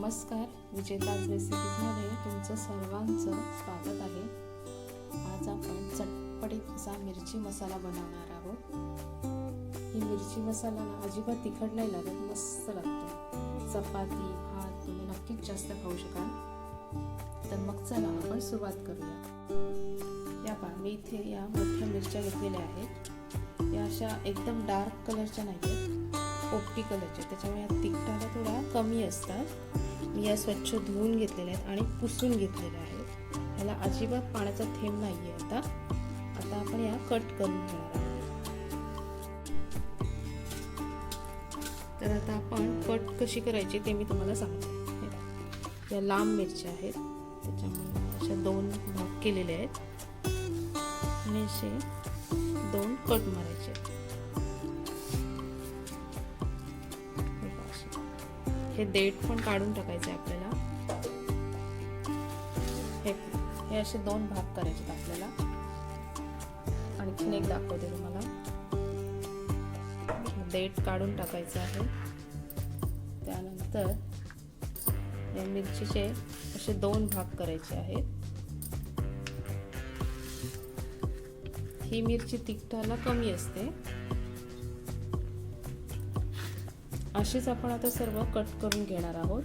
नमस्कार विजेताज रेसिपीजमध्ये तुमचं सर्वांचं स्वागत आहे. आज आपण चटपटीत असा मिरची मसाला बनवणार आहोत. ही मिरची मसाला ना अजिबात तिखट नाही लागत मस्त लागतो. चपाती भात तुम्ही नक्कीच जास्त खाऊ शकाल. तर मग चला आपण सुरुवात करूया. या पहा मी इथे या मोठ्या मिरच्या घेतलेल्या आहेत. या अशा एकदम डार्क कलरच्या नाही आहेत पोपटी कलरचे त्याच्यामुळे या तिखटाला थोडा कमी असतात. मी या स्वच्छ धुवून घेतलेल्या आहेत आणि पुसून घेतलेल्या आहेत. ह्याला अजिबात पाण्याचा थेंब नाही आहे आता. आता आपण या कट करून घेणार आहोत. तर आता आपण कट कशी करायची ते मी तुम्हाला सांगते. या लांब मिरच्या आहेत. त्याच्यामुळे अशा दोन भाग केलेले आहेत. आणि असे दोन कट मारायचे आहेत. हे देठ पण काढून टाकायचे आपल्याला. हे हे असे दोन भाग करायचे आपल्याला. आणखीन एक दाखवते तुम्हाला. देठ काढून टाकायचं आहे. त्यानंतर या मिरचीचे असे दोन भाग करायचे आहेत. ही मिरची तिखटाला कमी असते. अशीच आपण आता सर्व कट करून घेणार आहोत.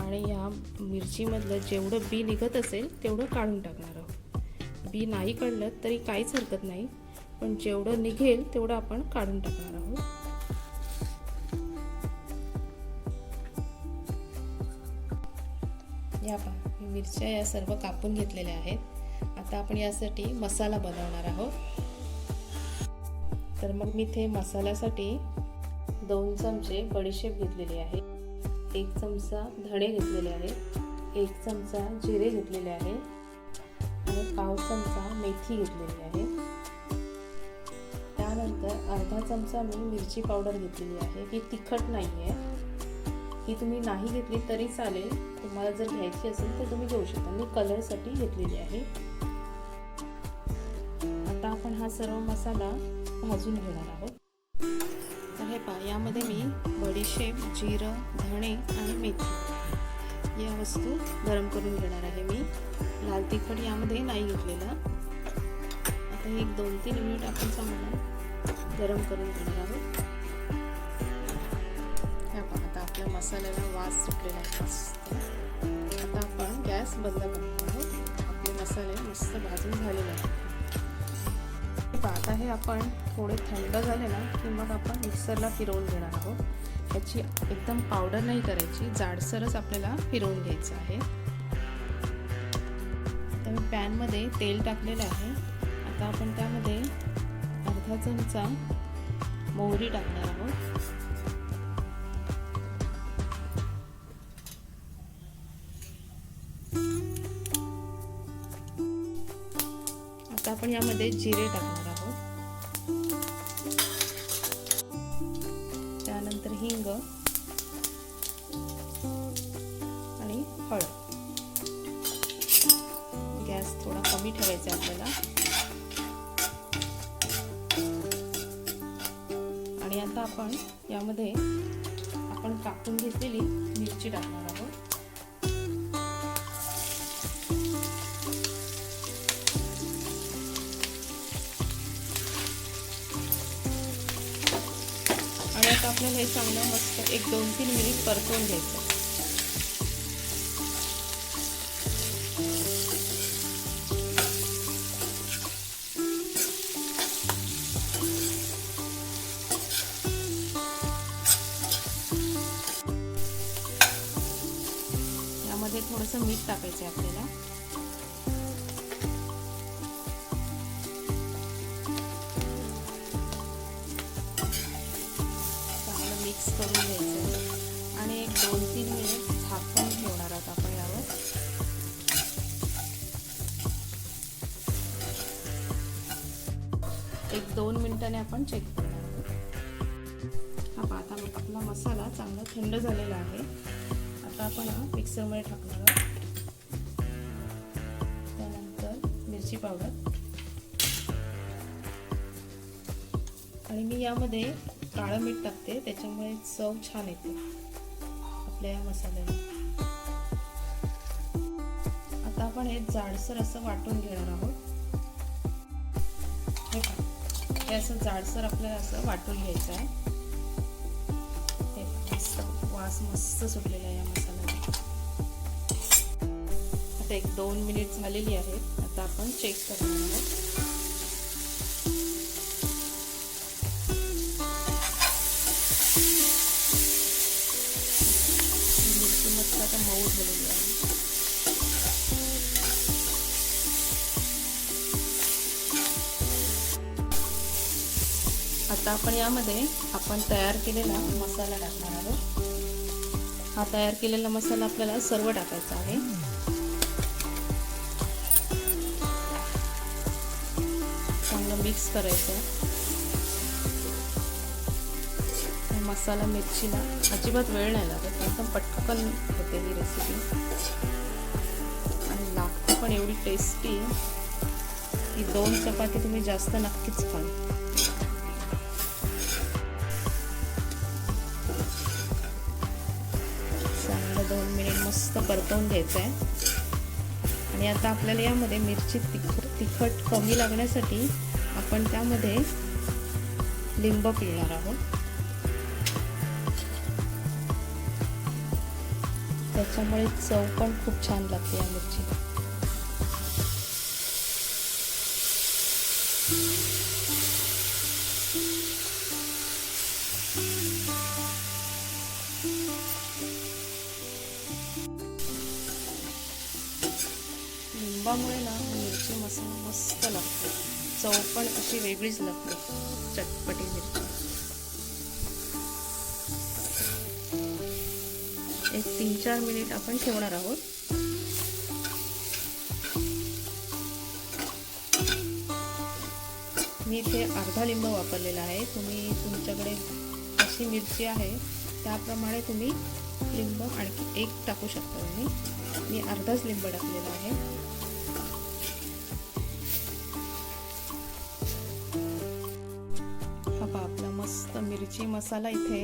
आणि या मिरचीमधलं जेवढं बी निघत असेल तेवढं काढून टाकणार आहोत. बी नाही काढलं तरी काहीच हरकत नाही. पण जेवढं निघेल तेवढं आपण काढून टाकणार आहोत. या पहा मी मिरच्या या सर्व कापून घेतलेल्या आहेत. आता आपण यासाठी मसाला बनवणार आहोत. तर मग मी इथे मसाल्यासाठी दोन चमचे बडीशेप घेतलेले आहे. एक चमचा धणे घेतलेले आहेत एक चमचा जिरे घेतलेले आहे. आणि पाव चमचा मेथी घेतलेली आहे. त्यानंतर अर्धा चमचा मी मिरची पावडर घेतलेली आहे. ही तिखट नाही आहे ही तुम्ही नाही घेतली तरी चालेल. तुम्हाला जर घ्यायची असेल तर तुम्ही घेऊ शकता. मी कलरसाठी घेतलेली आहे. आता आपण हा सर्व मसाला भाजून घेणार आहोत. तर यामध्ये मी बडीशेप जिरं धणे आणि मेथी या वस्तू गरम करून घेणार आहे मी. लाल तिखट यामध्ये नाही घेतलेलं. आता एक दोन तीन मिनिट आपण चांगलं गरम करून घेणार आहोत. हे आता आपल्या मसाल्याला वास सुटलेला आहे मस्त. आता आपण गॅस बंद करणार आहोत. आपले मसाले मस्त भाजून झालेले आहेत. आता हे आपण थोडे थंड झाले ना की मग आपण मिक्सरला फिरवून घेणार आहोत. ह्याची एकदम पावडर नाही करायची जाडसरच आपल्याला फिरवून घ्यायचं आहे. आता मी पॅनमध्ये तेल टाकलेलं आहे. आता आपण त्यामध्ये अर्धा चमचा मोहरी टाकणार आहोत. आता आपण यामध्ये जिरे टाकणार हळद. गॅस थोडा कमी ठेवायचा आपल्याला. आणि आता आपण यामध्ये आपण कापून घेतलेली मिरची टाकणार आहोत. आणि आता आपल्याला हे चांगलं मस्त एक दोन तीन मिनिट परतवून घ्यायचं थोडंसं मीठ टाकायचं आहे आपल्याला. चांगलं मिक्स करून घ्यायचं आणि एक दोन तीन मिनिट झाकून ठेवणार आहोत आपण यावर. एक दोन मिनिटाने आपण चेक करणार आहोत. हा पाता आता आपला मसाला चांगला थंड झालेला आहे. आता आपण हा मिक्सरमध्ये टाकणार आहोत. त्यानंतर मिरची पावडर. आणि मी यामध्ये काळं मीठ टाकते त्याच्यामुळे चव छान येते आपल्या या मसाल्याला. आता आपण हे जाडसर असं वाटून घेणार आहोत. हे असं जाडसर आपल्याला असं वाटून घ्यायचं आहे. वास मस्त सुटलेला आहे या मसाल्याचा आता एक दोन मिनिट झालेली आहेत. आता आपण चेक करणार आहोत. मस्त आता मऊ झालेली आहे. आता आपण यामध्ये आपण तयार केलेला मसाला टाकणार आहोत. हा तयार केलेला मसाला आपल्याला सर्व टाकायचा आहे. चांगलं मिक्स करायचं. मसाला मिरचीला अजिबात वेळ नाही लागत एकदम पटकन होते ही रेसिपी आणि लागते पण एवढी टेस्टी की दोन चपाती तुम्ही जास्त नक्कीच खाल. दोन मिनिट मस्त परतवून घ्यायचं आहे आणि आता आपल्याला यामध्ये मिरची तिखट तिखट कमी लागण्यासाठी आपण त्यामध्ये लिंब पिळणार आहोत. त्याच्यामुळे चव पण खूप छान लागते या मिरची लिंबामुळे ना मिरची मसाला मस्त लागतो. चव पण अशी वेगळीच लागते. चटपटी मिरची. एक तीन चार मिनिट आपण ठेवणार आहोत. मी इथे अर्धा लिंब वापरलेला आहे. तुम्ही तुमच्याकडे अशी मिरची आहे त्याप्रमाणे तुम्ही लिंब आणखी एक टाकू शकता तुम्ही. मी अर्धाच लिंब टाकलेला आहे. मसाला इथे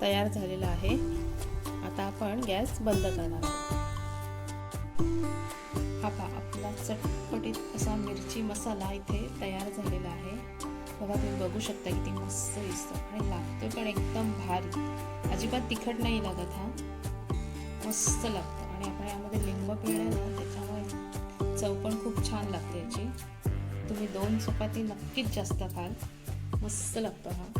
तयार झालेला आहे. आता आपण गॅस बंद करणार आहोत. हा पहा आपला चटपटीत असा मिरची मसाला इथे तयार झालेला आहे. बघा तुम्ही बघू शकता किती मस्त दिसतो आणि लागतो पण एकदम भारी. अजिबात तिखट नाही लागत हा. मस्त लागतं आणि आपण यामध्ये लिंब पिळलं ना त्याच्यामुळे चव पण खूप छान लागते याची. तुम्ही दोन चपाती नक्कीच जास्त खाल. मस्त लागतो हा.